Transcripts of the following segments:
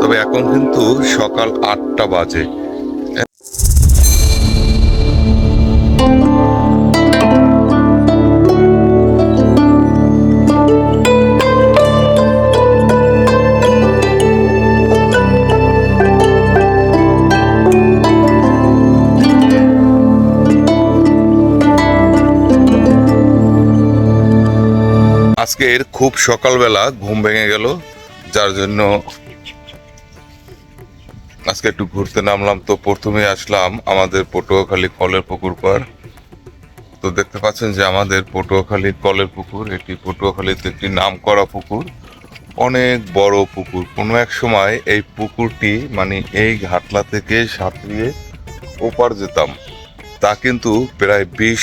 তবে এখন কিন্তু সকাল আটটা বাজে। আজকের খুব সকালবেলা ঘুম ভেঙে গেল যার জন্য আজকে একটু ঘুরতে নামলাম তো প্রথমে আসলাম আমাদের পটুয়াখালী কলের পুকুর পার তো দেখতে পাচ্ছেন যে আমাদের পটুয়াখালী কলের পুকুর, এটি পটুয়াখালীতে একটি নাম করা পুকুর, অনেক বড় পুকুর। কোনো এক সময় এই পুকুরটি মানে এই ঘাটলা থেকে সাঁতরিয়ে ওপার যেতাম। তা কিন্তু প্রায় বিশ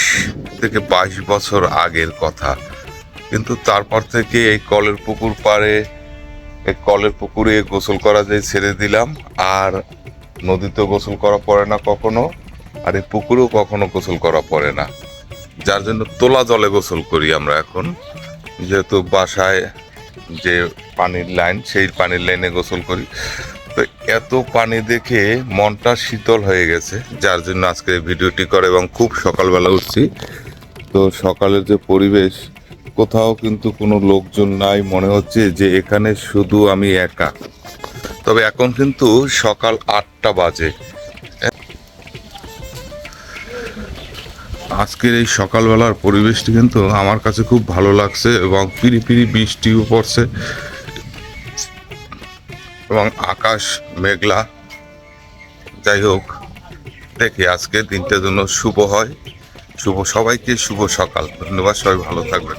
থেকে বাইশ বছর আগের কথা। কিন্তু তারপর থেকে এই কলের পুকুর পাড়ে কলের পুকুরে গোসল করা যায় ছেড়ে দিলাম, আর নদীতে গোসল করা পড়ে না কখনো, আর এই পুকুরেও কখনো গোসল করা পড়ে না। যার জন্য তোলা জলে গোসল করি আমরা এখন। যেহেতু বাসায় যে পানির লাইন, সেই পানির লাইনে গোসল করি। তো এত পানি দেখে মনটা শীতল হয়ে গেছে, যার জন্য আজকে ভিডিওটি করে এবং খুব সকালবেলা উঠছি। তো সকালের যে পরিবেশ কোথাও কিন্তু কোনো লোকজন নাই, মনে হচ্ছে যে এখানে শুধু আমি একা। তবে এখন কিন্তু সকাল আটটা বাজে। আজকের এই সকালবেলার পরিবেশটি কিন্তু আমার কাছে খুব ভালো লাগছে এবং পিরি পিরি বৃষ্টিও পড়ছে এবং আকাশ মেঘলা। যাই হোক, দেখি আজকে দিনটার জন্য শুভ হয়। শুভ, সবাইকে শুভ সকাল। ধন্যবাদ, সবাই ভালো থাকবেন।